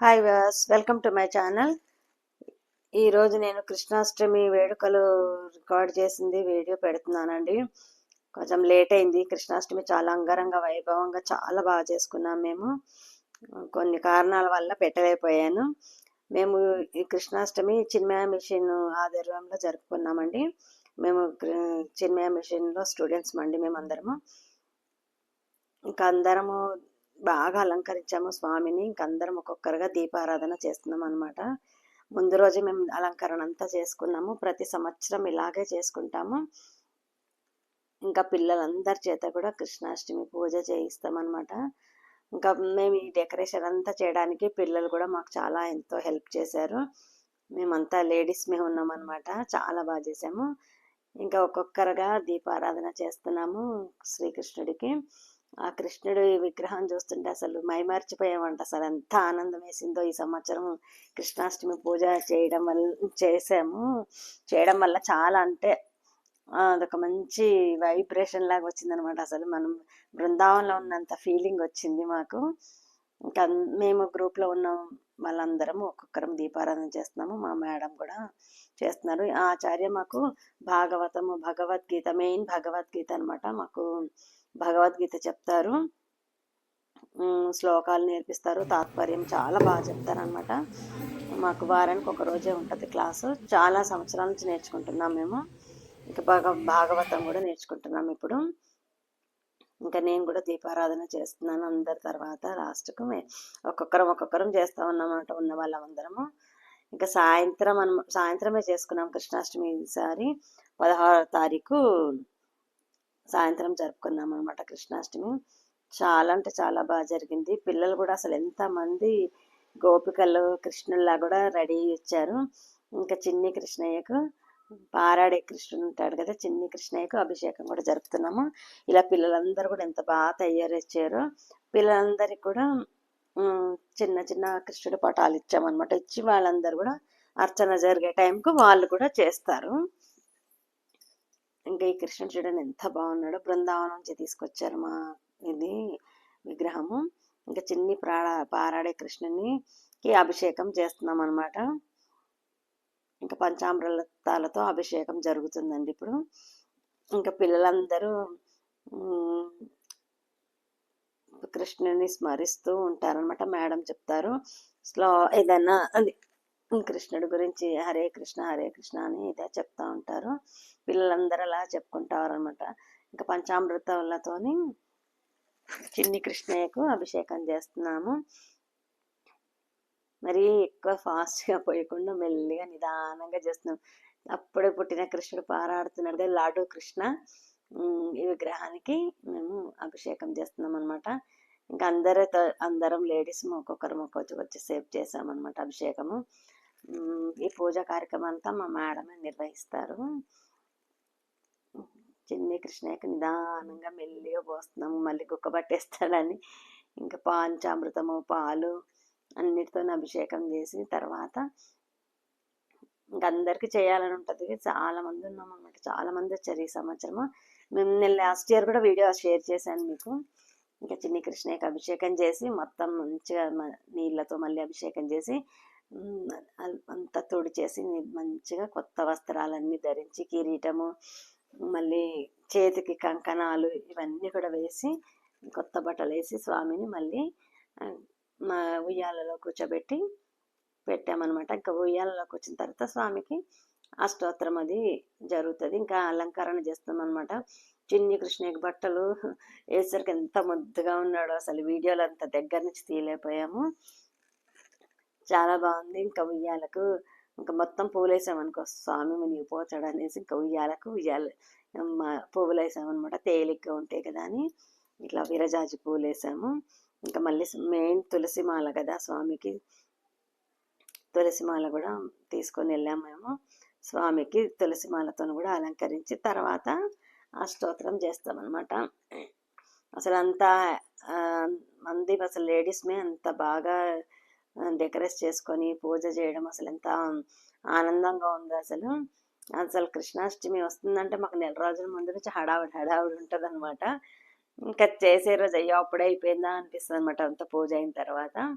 Hi Vyas welcome to my channel ఈరోజు నేను కృష్ణాష్టమి వేడుకలు రికార్డ్ చేసింది వీడియో పెడుతున్నానండి. కొంచెం లేట్ అయింది. కృష్ణాష్టమి చాలా అంగరంగ వైభవంగా చాలా బాగా చేసుకున్నాం మేము. కొన్ని కారణాల వల్ల పెట్టలేకపోయాను. మేము ఈ కృష్ణాష్టమి చిన్మయ మిషన్ ఆధ్వర్యంలో జరుపుకున్నామండి. మేము చిన్మయ మిషన్లో స్టూడెంట్స్ అండి మేము అందరము ఇంకా అందరము బాగా అలంకరించాము స్వామిని. ఇంక అందరం ఒక్కొక్కరుగా దీపారాధన చేస్తున్నాం అనమాట ముందు రోజు మేము అలంకరణ అంతా చేసుకున్నాము. ప్రతి సంవత్సరం ఇలాగే చేసుకుంటాము. ఇంకా పిల్లలందరి చేత కూడా కృష్ణాష్టమి పూజ చేయిస్తాం అనమాట ఇంకా మేము ఈ డెకరేషన్ అంతా చేయడానికి పిల్లలు కూడా మాకు చాలా ఎంతో హెల్ప్ చేశారు. మేమంతా లేడీస్ మేము ఉన్నామన్నమాట. చాలా బాగా చేసాము ఇంకా ఒక్కొక్కరుగా దీపారాధన చేస్తున్నాము శ్రీకృష్ణుడికి. ఆ కృష్ణుడి విగ్రహం చూస్తుంటే అసలు మైమర్చిపోయామంట. అసలు ఎంత ఆనందం వేసిందో ఈ సంవత్సరం కృష్ణాష్టమి పూజ చేయడం వల్ల చేసాము. చేయడం వల్ల చాలా అంటే అదొక మంచి వైబ్రేషన్ లాగా వచ్చిందనమాట. అసలు మనం బృందావనంలో ఉన్నంత ఫీలింగ్ వచ్చింది మాకు. ఇంకా మేము గ్రూప్లో ఉన్న వాళ్ళందరం ఒక్కొక్కరం దీపారాధన చేస్తున్నాము. మా మేడం కూడా చేస్తున్నారు. ఆచార్య మాకు భాగవతము భగవద్గీత మెయిన్ భగవద్గీత అనమాట. మాకు భగవద్గీత చెప్తారు. శ్లోకాలు నేర్పిస్తారు. తాత్పర్యం చాలా బాగా చెప్తారు అనమాట మాకు వారానికి ఒక రోజే ఉంటుంది క్లాసు. చాలా సంవత్సరాల నుంచి నేర్చుకుంటున్నాం మేము. ఇంకా బాగా భాగవతం కూడా నేర్చుకుంటున్నాం ఇప్పుడు. ఇంకా నేను కూడా దీపారాధన చేస్తున్నాను అందరి తర్వాత లాస్ట్కు. మే ఒక్కొక్కరం ఒక్కొక్కరం చేస్తా ఉన్నామంట ఉన్న వాళ్ళందరము ఇంకా సాయంత్రం మనం సాయంత్రమే చేసుకున్నాం కృష్ణాష్టమి ఈసారి. పదహారో తారీఖు సాయంత్రం జరుపుకున్నాం అనమాట కృష్ణాష్టమి. చాలా అంటే చాలా బాగా జరిగింది. పిల్లలు కూడా అసలు ఎంతమంది గోపికలు కృష్ణుల్లా కూడా రెడీ ఇచ్చారు. ఇంకా చిన్ని కృష్ణయ్యకు పారాడే కృష్ణుడు ఉంటాడు కదా చిన్ని కృష్ణయ్యకు అభిషేకం కూడా జరుపుతున్నాము. ఇలా పిల్లలందరూ కూడా ఎంత బాగా తయారొచ్చారో పిల్లలందరికీ కూడా చిన్న చిన్న కృష్ణుడి పటాలు ఇచ్చామన్నమాట. ఇచ్చి వాళ్ళందరూ కూడా అర్చన జరిగే టైంకు వాళ్ళు కూడా చేస్తారు. ఇంకా ఈ కృష్ణుడు చూడండి ఎంత బాగున్నాడో బృందావనం నుంచి తీసుకొచ్చారు మా ఇది విగ్రహము. ఇంకా చిన్ని ప్రాడ పారాడే కృష్ణునికి అభిషేకం చేస్తున్నాం అనమాట ఇంకా పంచామృతాలతో అభిషేకం జరుగుతుందండి ఇప్పుడు. ఇంకా పిల్లలందరూ కృష్ణుని స్మరిస్తూ ఉంటారనమాట మేడం చెప్తారు స్లో ఏదన్నా అది కృష్ణుడి గురించి హరే కృష్ణ హరే కృష్ణ అని ఇదే చెప్తా ఉంటారు. పిల్లలందరూ అలా చెప్పుకుంటారు అనమాట ఇంకా పంచామృతములతోని చిన్ని కృష్ణయ్యకు అభిషేకం చేస్తున్నాము. మరి ఎక్కువ ఫాస్ట్గా పోయకుండా మెల్లిగా నిదానంగా చేస్తున్నాం. అప్పుడే పుట్టిన కృష్ణుడు పారాడుతున్నాడు కదా లాడు కృష్ణ. ఈ విగ్రహానికి మేము అభిషేకం చేస్తున్నాం అనమాట ఇంకా అందరితో అందరం లేడీస్ ఒక్కొక్కరు ఒక్కొచ్చి వచ్చి సేవ్ చేసామన్నమాట అభిషేకము. ఈ పూజ కార్యక్రమం అంతా మా మేడమే నిర్వహిస్తారు. చిన్ని కృష్ణయ్యకి నిదానంగా మెల్లిగా పోస్తున్నాము. మళ్ళీ గుక్క పట్టేస్తాడని. ఇంకా పాంచామృతము పాలు అన్నిటితో అభిషేకం చేసి తర్వాత ఇంక అందరికీ చేయాలని ఉంటుంది. చాలా మంది ఉన్నాం అనమాట చాలా మంది వచ్చారు ఈ సంవత్సరము. మేము నేను లాస్ట్ ఇయర్ కూడా వీడియో షేర్ చేశాను మీకు. ఇంకా చిన్ని కృష్ణయ్యకి అభిషేకం చేసి మొత్తం మంచిగా నీళ్ళతో మళ్ళీ అభిషేకం చేసి అంతా తుడిచేసి చేసి మంచిగా కొత్త వస్త్రాలన్నీ ధరించి కిరీటము మళ్ళీ చేతికి కంకణాలు ఇవన్నీ కూడా వేసి కొత్త బట్టలు వేసి స్వామిని మళ్ళీ మా ఉయ్యాలలో కూర్చోబెట్టి పెట్టామన్నమాట. ఇంకా ఉయ్యాలలోకి వచ్చిన తర్వాత స్వామికి అష్టోత్తరం అది జరుగుతుంది. ఇంకా అలంకరణ చేస్తామన్నమాట. చిన్ని కృష్ణయ్యకి బట్టలు వేసరికి ఎంత ముద్దుగా ఉన్నాడో అసలు. వీడియోలు అంత దగ్గర నుంచి తీయలేకపోయాము. చాలా బాగుంది. ఇంకా ఉయ్యాలకు ఇంకా మొత్తం పూలేసామనుకో వేసామనుకో స్వామి మునిగిపోతాడు అనేసి ఇంకా ఉయ్యాలకు ఉయ్యాల పువ్వులు వేసామన్నమాట తేలిగ్గా ఉంటాయి కదా అని ఇట్లా విరజాజి పువ్వులు వేసాము ఇంకా మళ్ళీ మెయిన్ తులసి మాల కదా స్వామికి. తులసి మాల కూడా తీసుకొని వెళ్ళాము మేము. స్వామికి తులసి మాలతో కూడా అలంకరించి తర్వాత ఆ స్తోత్రం చేస్తామన్నమాట. అసలు అంతా మంది అసలు లేడీస్మే అంత బాగా డెకరేట్ చేసుకొని పూజ చేయడం అసలు ఎంత ఆనందంగా ఉంది అసలు. అసలు కృష్ణాష్టమి వస్తుందంటే మాకు నెల రోజుల ముందు నుంచి హడావుడి హడావుడి ఉంటుంది అనమాట ఇంకా చేసే రోజు అయ్యో అప్పుడే అయిపోయిందా అనిపిస్తుంది అనమాట అంత పూజ అయిన తర్వాత.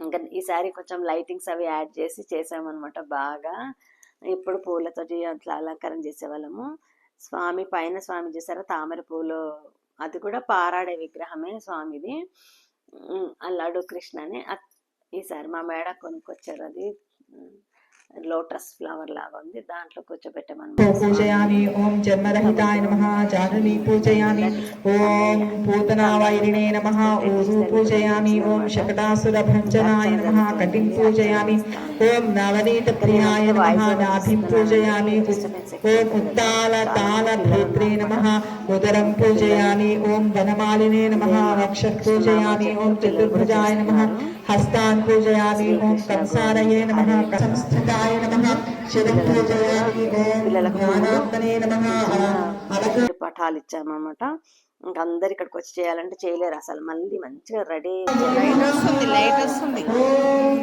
ఇంకా ఈసారి కొంచెం లైటింగ్స్ అవి యాడ్ చేసి చేసామన్నమాట బాగా. ఇప్పుడు పూలతోటి అట్లా అలంకరణ చేసేవాళ్ళము. స్వామి పైన స్వామి చేశారు తామర పూలు. అది కూడా పారాడే విగ్రహమే స్వామిది. అల్లాడు కృష్ణ అని అత్- ఈసారి మా మేడ కొనుక్కొచ్చారు అది. లోటస్ ఫ్లవర్ లాగా ఉంది. దాంట్లో కూర్చోబెట్టమని పూజయామి ఓం జన్మరహితాయ నమ. జానుని పూజయామి. ఓం పూతనావైరిణే నమ. ఊరు పూజయామి. ఓం శకటాసుర భంజనాయ నమ. కటిం పూజయామి. ఓం నవనీత ప్రియాయ నమ. నాభిం పూజయామి. ఓం ఉత్తాల తాల భేత్రే నమ. ఉదరం పూజయామి. ఓం వనమాలినే నమ. రక్ష పూజయామి. ఓం చతుర్భుజాయ నమ. హస్తాన్ పూజయామి ఓం కంసారయే నమ సంస్థితాయ నమ శిరం పూజయామి ఓం జ్ఞానాత్మనే నమ అలక రెండు పటాలు ఇచ్చామన్నమాట ఇంకా అందరు ఇక్కడికి వచ్చి చేయాలంటే చేయలేరు అసలు మళ్ళీ మంచిగా రెడీ లైట్ వస్తుంది లైట్ వస్తుంది. ఓం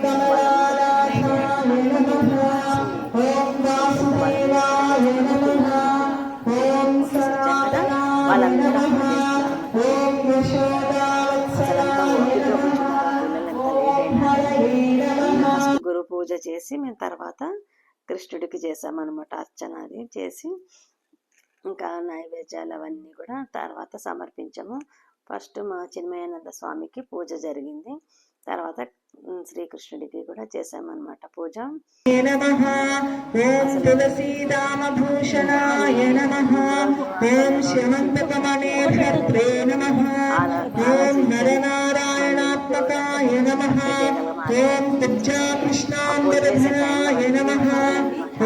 పూజ చేసి మేము తర్వాత కృష్ణుడికి చేసామన్నమాట అర్చన అది చేసి ఇంకా నైవేద్యాలు అవన్నీ కూడా తర్వాత సమర్పించాము. ఫస్ట్ మా చిన్మయానంద స్వామికి పూజ జరిగింది. తర్వాత శ్రీకృష్ణుడికి కూడా చేసామన్నమాట పూజ. ఓం తులసీదామభూషణాయ నమః ఓం శ్యమంతకమణేభద్రే నమః ఓం నరనారాయణాత్మకాయ నమః. ఓం కుబ్జాకృష్ణాంబరధరాయ నమ.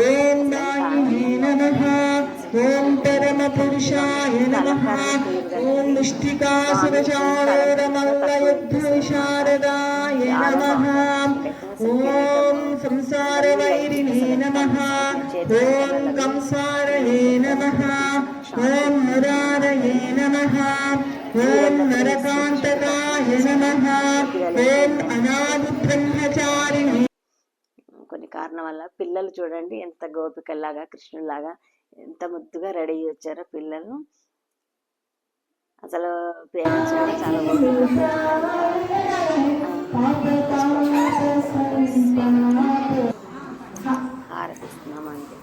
ఓం నాయినే నమ. ఓం పరమ పురుషాయ నమ. ఓం ముష్టికాసురచారోరమల్లయుద్ధవిశారదాయ నమ. ఓం సంసార వైరిణే నమ. ఓం కంసారయే నమ. ఓం మురారయే నమ. ఓం నరకాంతకాయ నమః ఓం అనాది బ్రహ్మచారిణే కొన్ని కారణం వల్ల పిల్లలు చూడండి ఎంత గోపికల్లాగా కృష్ణులాగా ఎంత ముద్దుగా రెడీ అయ్యి వచ్చారో పిల్లలు. అసలు పేరెంట్స్ కూడా చాలా హారతిస్తున్నామండి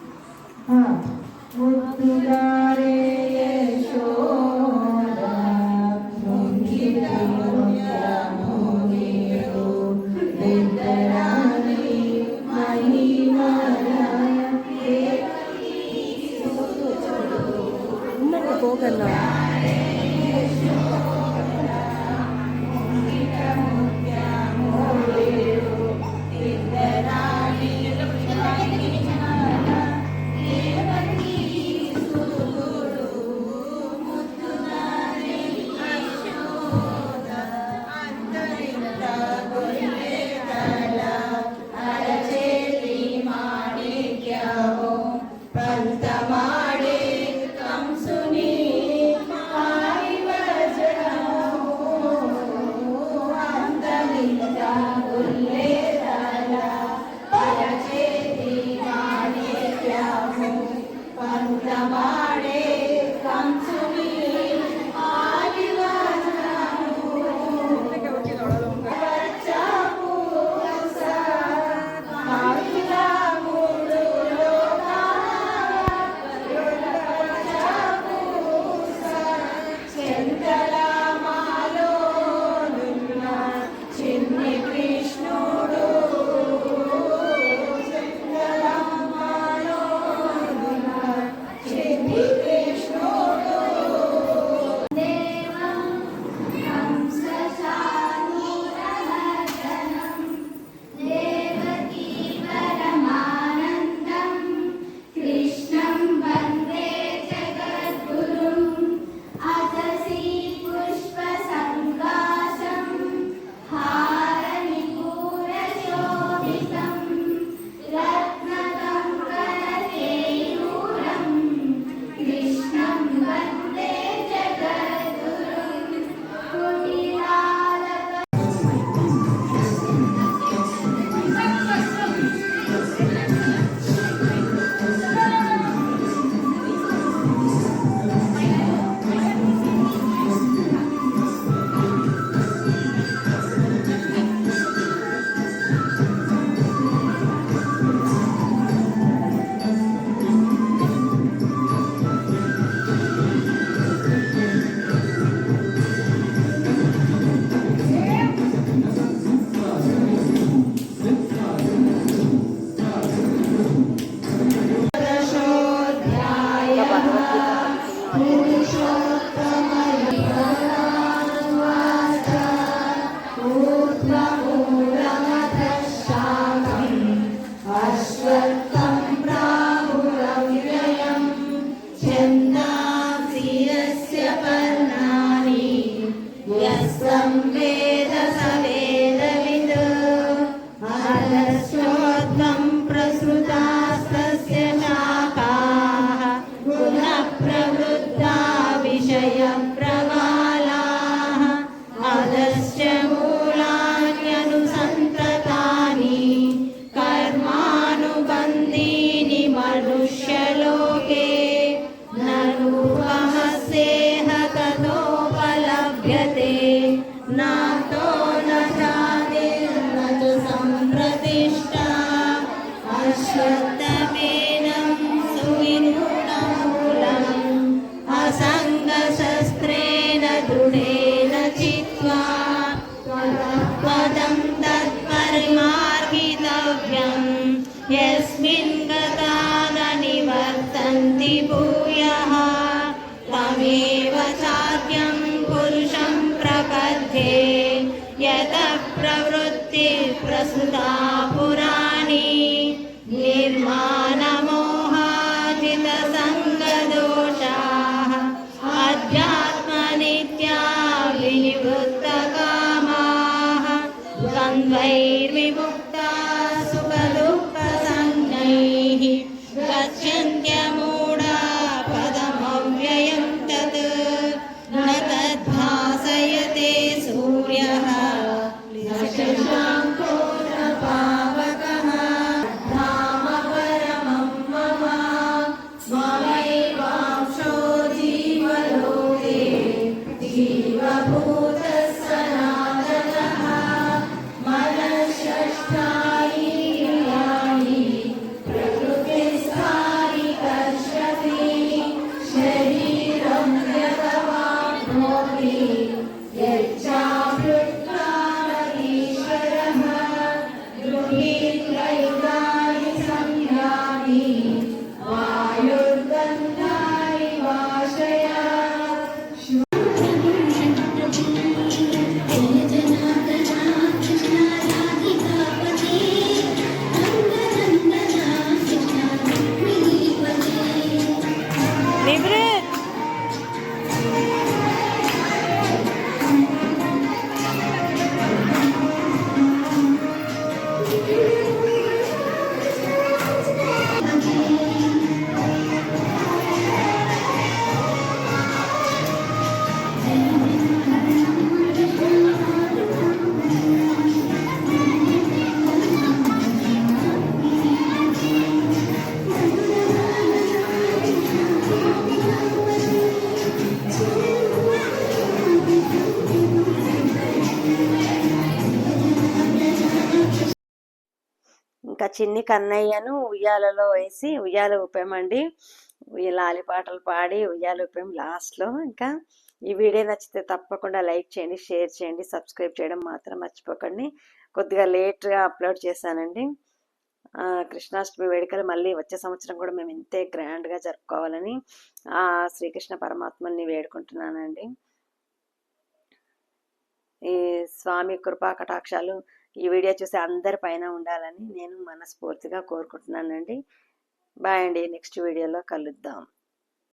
Yes. प्रवृत्तिप्रसृता చిన్ని కన్నయ్యను ఉయ్యాలలో వేసి ఉయ్యాల ఊపామండి. లాలి పాటలు పాడి ఉయ్యాల ఊపాం లాస్ట్లో. ఇంకా ఈ వీడియో నచ్చితే తప్పకుండా లైక్ చేయండి షేర్ చేయండి సబ్స్క్రైబ్ చేయడం మాత్రం మర్చిపోకండి. కొద్దిగా లేట్గా అప్లోడ్ చేశానండి. కృష్ణాష్టమి వేడుకలు మళ్ళీ వచ్చే సంవత్సరం కూడా మేము ఇంతే గ్రాండ్గా జరుపుకోవాలని ఆ శ్రీకృష్ణ పరమాత్మని వేడుకుంటున్నానండి. ఈ స్వామి కృపా కటాక్షాలు ఈ వీడియో చూసి అందరి పైన ఉండాలని నేను మనస్ఫూర్తిగా కోరుకుంటున్నానండి. బాయ్ అండి నెక్స్ట్ వీడియోలో కలుద్దాం.